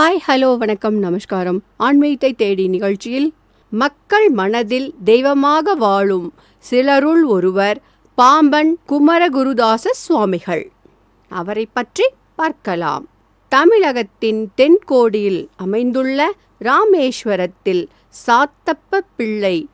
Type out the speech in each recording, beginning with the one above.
Hi hello வணக்கம் நமஸ்காரம். ஆன்மீகத்தை தேடி நிகழ்ச்சியில் மக்கள் மனதில் தெய்வமாக வாழும் சிலருள் ஒருவர் பாம்பன் குமரகுருதாச சுவாமிகள். அவரை பற்றி பார்க்கலாம். தமிழகத்தின் தென்கோடியில் அமைந்துள்ள ராமேஸ்வரத்தில் சாத்தப்ப பிள்ளை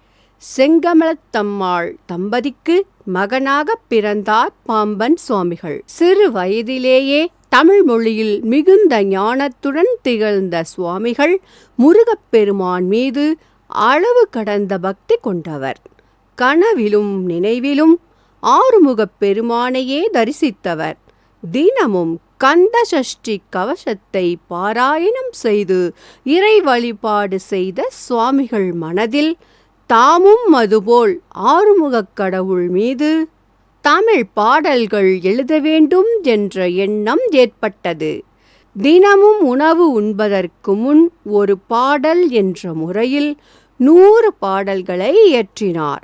செங்கமலத்தம்மாள் தம்பதிக்கு மகனாக பிறந்தார் பாம்பன் சுவாமிகள். சிறு வயதிலேயே தமிழ் மொழியில் மிகுந்த ஞானத்துடன் திகழ்ந்த சுவாமிகள் முருகப்பெருமான் மீது அளவு கடந்த பக்தி கொண்டவர். கனவிலும் நினைவிலும் ஆறுமுகப் பெருமானையே தரிசித்தவர். தினமும் கந்த சஷ்டி கவசத்தை பாராயணம் செய்து இறை வழிபாடு செய்த சுவாமிகள் மனதில் தாமும் அதுபோல் ஆறுமுகக் கடவுள் மீது தமிழ் பாடல்கள் எழுத வேண்டும் என்ற எண்ணம் ஏற்பட்டது. தினமும் உணவு உண்பதற்கு முன் ஒரு பாடல் என்ற முறையில் நூறு பாடல்களை இயற்றினார்.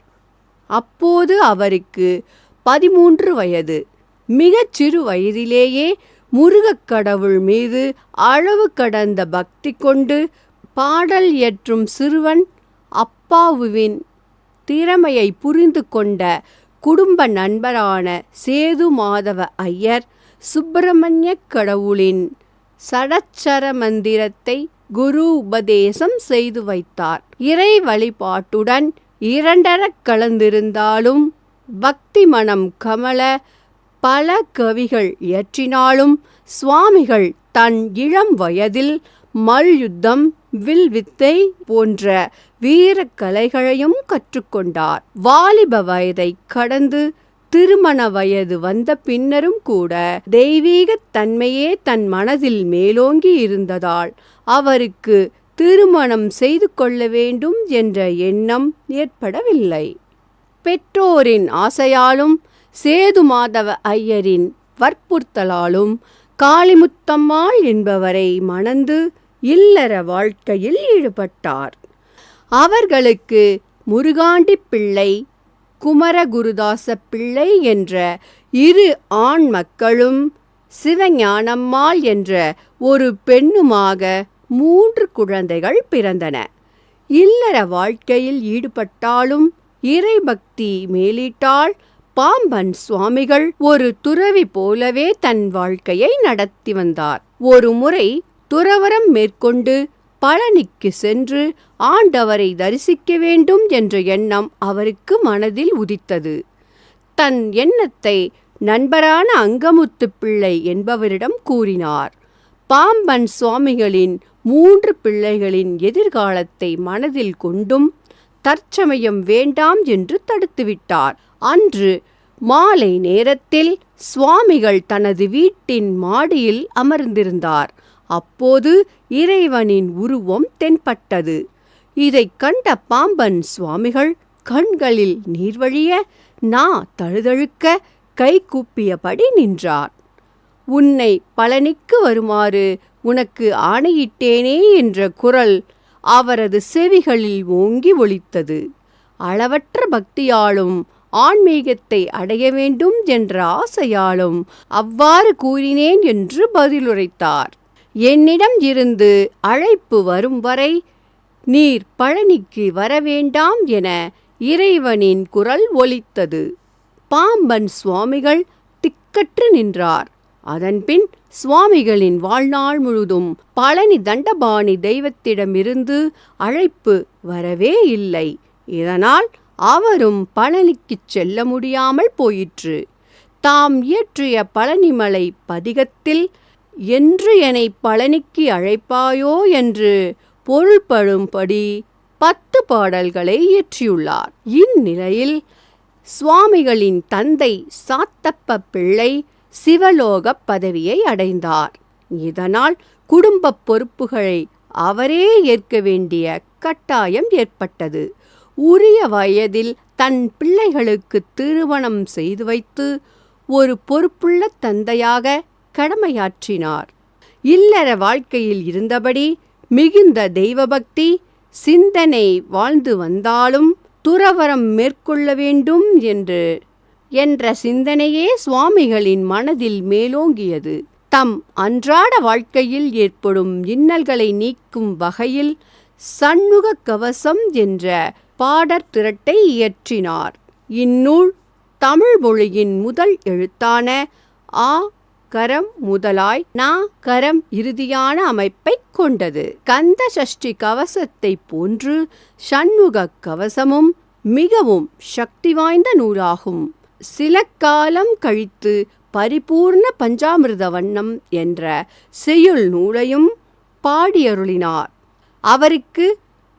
அப்போது அவருக்கு பதிமூன்று வயது. மிகச் சிறு வயதிலேயே முருகக் கடவுள் மீது அளவு கடந்த பக்தி கொண்டு பாடல் இயற்றும் சிறுவன் அப்பாவுவின் திறமையை புரிந்து கொண்ட குடும்ப நண்பரான சேது மாதவ ஐயர் சுப்பிரமணிய கடவுளின் சடச்சர மந்திரத்தை குரு உபதேசம் செய்து வைத்தார். இறை வழிபாட்டுடன் இரண்டரக் கலந்திருந்தாலும் பக்தி மனம் கமல பல கவிகள் இயற்றினாலும் சுவாமிகள் தன் இளம் வயதில் மல்யுத்தம் வில் வித்தை போன்ற வீரக் கலைகளையும் கற்றுக்கொண்டார். வாலிப வயதை கடந்து திருமண வயது வந்த பின்னரும் கூட தெய்வீகத் தன்மையே தன் மனதில் மேலோங்கி இருந்ததால் அவருக்கு திருமணம் செய்து கொள்ள வேண்டும் என்ற எண்ணம் ஏற்படவில்லை. பெற்றோரின் ஆசையாலும் சேது மாதவ ஐயரின் வற்புறுத்தலாலும் காளிமுத்தம்மாள் என்பவரை மணந்து இல்லற வாழ்க்கையில் ஈடுபட்டார். அவர்களுக்கு முருகாண்டி பிள்ளை குமரகுருதாச பிள்ளை என்ற இரு ஆண் மக்களும் சிவஞானம்மாள் என்ற ஒரு பெண்ணுமாக மூன்று குழந்தைகள் பிறந்தன. இல்லற வாழ்க்கையில் ஈடுபட்டாலும் இறைபக்தி மேலிட்டால் பாம்பன் சுவாமிகள் ஒரு துறவி போலவே தன் வாழ்க்கையை நடத்தி வந்தார். ஒரு முறை துறவரம் மேற்கொண்டு பழனிக்கு சென்று ஆண்டவரை தரிசிக்க வேண்டும் என்ற எண்ணம் அவருக்கு மனதில் உதித்தது. தன் எண்ணத்தை நண்பரான அங்கமுத்து பிள்ளை என்பவரிடம் கூறினார். பாம்பன் சுவாமிகளின் மூன்று பிள்ளைகளின் எதிர்காலத்தை மனதில் கொண்டும் தற்சமயம் வேண்டாம் என்று தடுத்துவிட்டார் அன்று மாலை நேரத்தில் சுவாமிகள் தனது வீட்டின் மாடியில் அமர்ந்திருந்தார். அப்போது இறைவனின் உருவம் தென்பட்டது. இதைக் கண்ட பாம்பன் சுவாமிகள் கண்களில் நீர்வழிய நா தழுதழுக்க கை கூப்பியபடி நின்றார். உன்னை பழனிக்கு வருமாறு உனக்கு ஆணையிட்டேனே என்ற குரல் அவரது செவிகளில் ஓங்கி ஒலித்தது. அளவற்ற பக்தியாலும் ஆன்மீகத்தை அடைய வேண்டும் என்ற ஆசையாலும் அவ்வாறு கூறினேன் என்று பதிலுரைத்தார். என்னிடம் இருந்து அழைப்பு வரும் வரை நீர் பழனிக்கு வரவேண்டாம் என இறைவனின் குரல் ஒலித்தது. பாம்பன் சுவாமிகள் திக்கற்று நின்றார். அதன்பின் சுவாமிகளின் வாழ்நாள் முழுதும் பழனி தண்டபாணி தெய்வத்திடமிருந்து அழைப்பு வரவே இல்லை. இதனால் அவரும் பழனிக்குச் செல்ல முடியாமல் போயிற்று. தாம் இயற்றிய பழனிமலை பதிகத்தில் என்று என்னை பழனிக்கு அழைப்பாயோ என்று பொருள்படும்படி பத்து பாடல்களை இயற்றியுள்ளார். இந்நிலையில் சுவாமிகளின் தந்தை சாத்தப்ப பிள்ளை சிவலோக பதவியை அடைந்தார். இதனால் குடும்ப பொறுப்புகளை அவரே ஏற்க வேண்டிய கட்டாயம் ஏற்பட்டது. உரிய வயதில் தன் பிள்ளைகளுக்கு திருமணம் செய்து வைத்து ஒரு பொறுப்புள்ள தந்தையாக கடமையாற்றினார். இல்லற வாழ்க்கையில் இருந்தபடி மிகுந்த தெய்வபக்தி சிந்தனை வாழ்ந்து வந்தாலும் துறவரம் மேற்கொள்ள வேண்டும் என்று என்ற சிந்தனையே சுவாமிகளின் மனதில் மேலோங்கியது. தம் அன்றாட வாழ்க்கையில் ஏற்படும் இன்னல்களை நீக்கும் வகையில் சண்முக கவசம் என்ற பாடற் திரட்டை இயற்றினார். இந்நூல் தமிழ் மொழியின் முதல் எழுத்தான ஆ கரம் முதலாய் நா கரம் இறுதியான அமைப்பைக் கொண்டது. கந்த சஷ்டி கவசத்தை போன்று சண்முக கவசமும் மிகவும் சக்தி வாய்ந்த நூலாகும். சில காலம் கழித்து பரிபூர்ண பஞ்சாமிர்த வண்ணம் என்ற செய்யுள் நூலையும் பாடியருளினார். அவருக்கு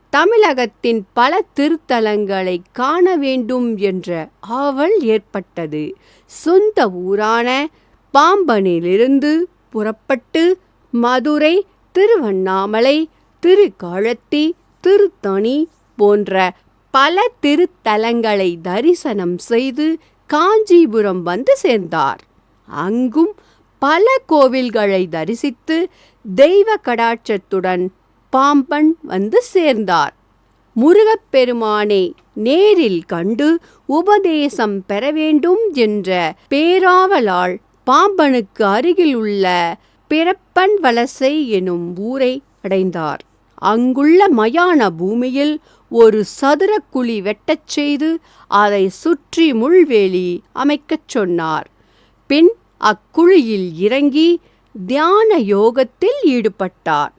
தமிழகத்தின் பல திருத்தலங்களை காண வேண்டும் என்ற ஆவல் ஏற்பட்டது. சொந்த ஊரான பாம்பனிலிருந்து புறப்பட்டு மதுரை திருவண்ணாமலை திருக்காழத்தி திருத்தணி போன்ற பல திருத்தலங்களை தரிசனம் செய்து காஞ்சிபுரம் வந்து சேர்ந்தார். அங்கும் பல கோவில்களை தரிசித்து தெய்வ கடாட்சத்துடன் பாம்பன் வந்து சேர்ந்தார். முருகப்பெருமானை நேரில் கண்டு உபதேசம் பெற வேண்டும் என்ற பேராவலால் பாம்பனுக்கு அருகில் உள்ள பிறப்பன் வலசை எனும் ஊரை அடைந்தார். அங்குள்ள மயான பூமியில் ஒரு சதுர குழி வெட்டச் செய்து அதை சுற்றி முள்வேலி அமைக்கச் சொன்னார். பின் அக்குழியில் இறங்கி தியான யோகத்தில் ஈடுபட்டார்.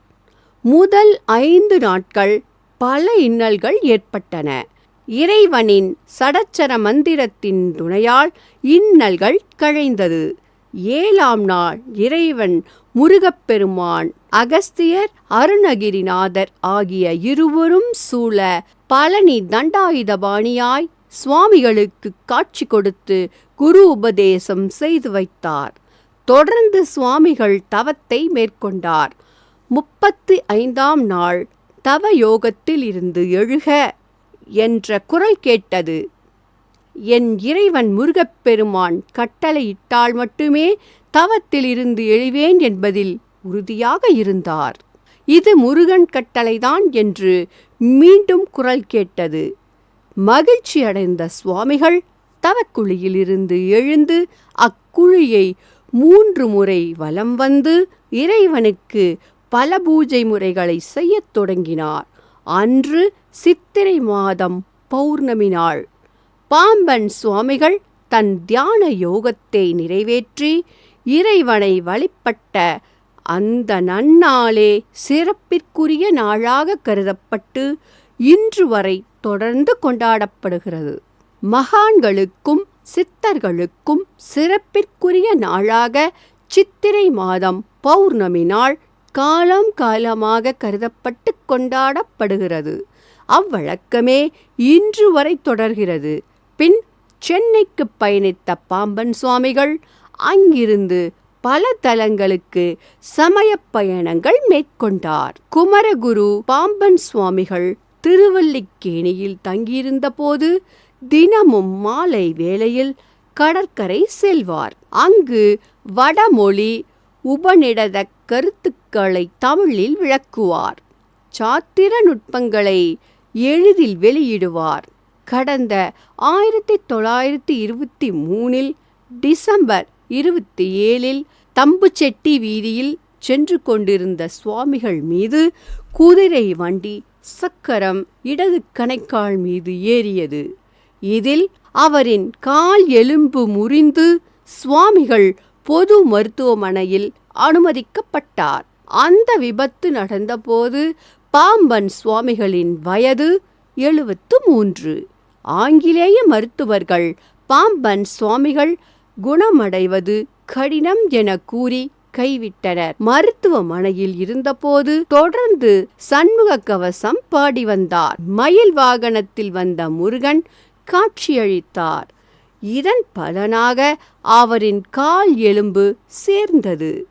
முதல் ஐந்து நாட்கள் பல இன்னல்கள் ஏற்பட்டன. இறைவனின் சடச்சர மந்திரத்தின் துணையால் இன்னல்கள் கழைந்தது ஏழாம் நாள் இறைவன் முருகப்பெருமான் அகஸ்தியர் அருணகிரிநாதர் ஆகிய இருவரும் சூழ பழனி தண்டாயுதபாணியாய் சுவாமிகளுக்கு காட்சி கொடுத்து குரு உபதேசம் செய்து வைத்தார். தொடர்ந்து சுவாமிகள் தவத்தை மேற்கொண்டார். முப்பத்தி ஐந்தாம் நாள் தவ யோகத்தில் இருந்து எழுக என்ற குரல் கேட்டது. என் இறைவன் முருகப்பெருமான் கட்டளையிட்டால் மட்டுமே தவத்தில் இருந்து எழுவேன் என்பதில் உறுதியாக இருந்தார். இது முருகன் கட்டளைதான் என்று மீண்டும் குரல் கேட்டது. மகிழ்ச்சி அடைந்த சுவாமிகள் தவக்குழியிலிருந்து எழுந்து அக்குழியை மூன்று முறை வலம் வந்து இறைவனுக்கு பல பூஜை முறைகளை செய்யத் தொடங்கினார். அன்று சித்திரை மாதம் பௌர்ணமி நாள். பாம்பன் சுவாமிகள் தன் தியான யோகத்தை நிறைவேற்றி இறைவனை வழிபட்ட அந்த நன்னாளே சிறப்பிற்குரிய நாளாக கருதப்பட்டு இன்று வரை தொடர்ந்து கொண்டாடப்படுகிறது. மகான்களுக்கும் சித்தர்களுக்கும் சிறப்பிற்குரிய நாளாக சித்திரை மாதம் பௌர்ணமி நாள் காலம் காலமாக கருதப்பட்டு கொண்டாடப்படுகிறது. அவ்வழக்கமே இன்று வரை தொடர்கிறது. பின் சென்னைக்கு பயணித்த பாம்பன் சுவாமிகள் அங்கிருந்து பல தலங்களுக்கு சமய பயணங்கள் மேற்கொண்டார். குமரகுரு பாம்பன் சுவாமிகள் திருவல்லிக்கேணியில் தங்கியிருந்த போது தினமும் மாலை வேளையில் கடற்கரை செல்வார். அங்கு வடமொழி உபநிடத கருத்துக்களை தமிழில் விளக்குவார். சாத்திர நுட்பங்களை எளிதில் வெளியிடுவார். கடந்த ஆயிரத்தி தொள்ளாயிரத்தி இருபத்தி மூணில் டிசம்பர் இருபத்தி ஏழில் தம்புச்செட்டி வீதியில் சென்று கொண்டிருந்த சுவாமிகள் மீது குதிரை வண்டி சக்கரம் இடது கணைக்கால் மீது ஏறியது. இதில் அவரின் கால் எலும்பு முறிந்து சுவாமிகள் பொது மருத்துவமனையில் அனுமதிக்கப்பட்டார். அந்த விபத்து நடந்தபோது பாம்பன் சுவாமிகளின் வயது எழுபத்து மூன்று. ஆங்கிலேய மருத்துவர்கள் பாம்பன் சுவாமிகள் குணமடைவது கடினம் என கூறி கைவிட்டனர். மருத்துவமனையில் இருந்தபோது தொடர்ந்து சண்முக கவசம் பாடி வந்தார். மயில் வாகனத்தில் வந்த முருகன் காட்சியளித்தார். இதன் பலனாக அவரின் கால் எலும்பு சேர்ந்தது.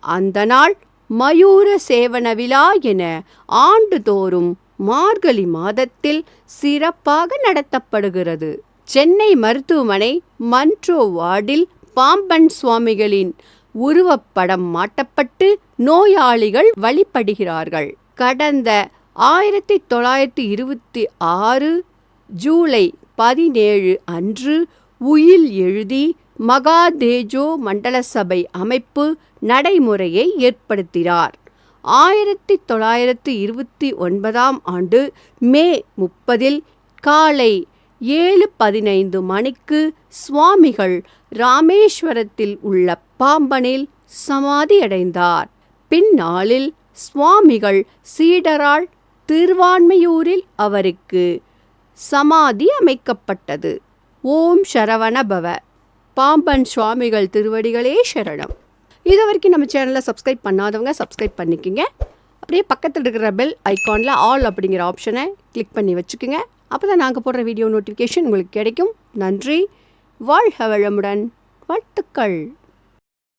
அந்த நாள் மயூர சேவன விழா என ஆண்டுதோறும் மார்கழி மாதத்தில் சிறப்பாக நடத்தப்படுகிறது. சென்னை மருத்துவமனை மன்ட்ரோ வார்டில் பாம்பன் சுவாமிகளின் உருவப்படம் மாட்டப்பட்டு நோயாளிகள் வழிபடுகிறார்கள். கடந்த ஆயிரத்தி தொள்ளாயிரத்தி இருபத்தி ஆறு ஜூலை பதினேழு அன்று உயில் எழுதி மகாதேஜோ மண்டல சபை அமைப்பு நடைமுறையை ஏற்படுத்தினார். ஆயிரத்தி தொள்ளாயிரத்தி இருபத்தி ஒன்பதாம் ஆண்டு மே முப்பதில் காலை ஏழு பதினைந்து மணிக்கு சுவாமிகள் ராமேஸ்வரத்தில் உள்ள பாம்பனில் சமாதியடைந்தார். பின்னாளில் சுவாமிகள் சீடரால் திருவான்மையூரில் அவருக்கு சமாதி அமைக்கப்பட்டது. ஓம் சரவண பவ. பாம்பன் சுவாமிகள் திருவடிகளே சரணம். இது வரைக்கும் நம்ம சேனலை சப்ஸ்கிரைப் பண்ணாதவங்க சப்ஸ்கிரைப் பண்ணிக்கோங்க. அப்படியே பக்கத்தில் இருக்கிற பெல் ஐக்கானில் ஆல் அப்படிங்கிற ஆப்ஷனை கிளிக் பண்ணி வச்சுக்கோங்க. அப்போ தான் நாங்கள் போடுற வீடியோ நோட்டிஃபிகேஷன் உங்களுக்கு கிடைக்கும். நன்றி. வாழ்க வளமுடன். வாழ்த்துக்கள்.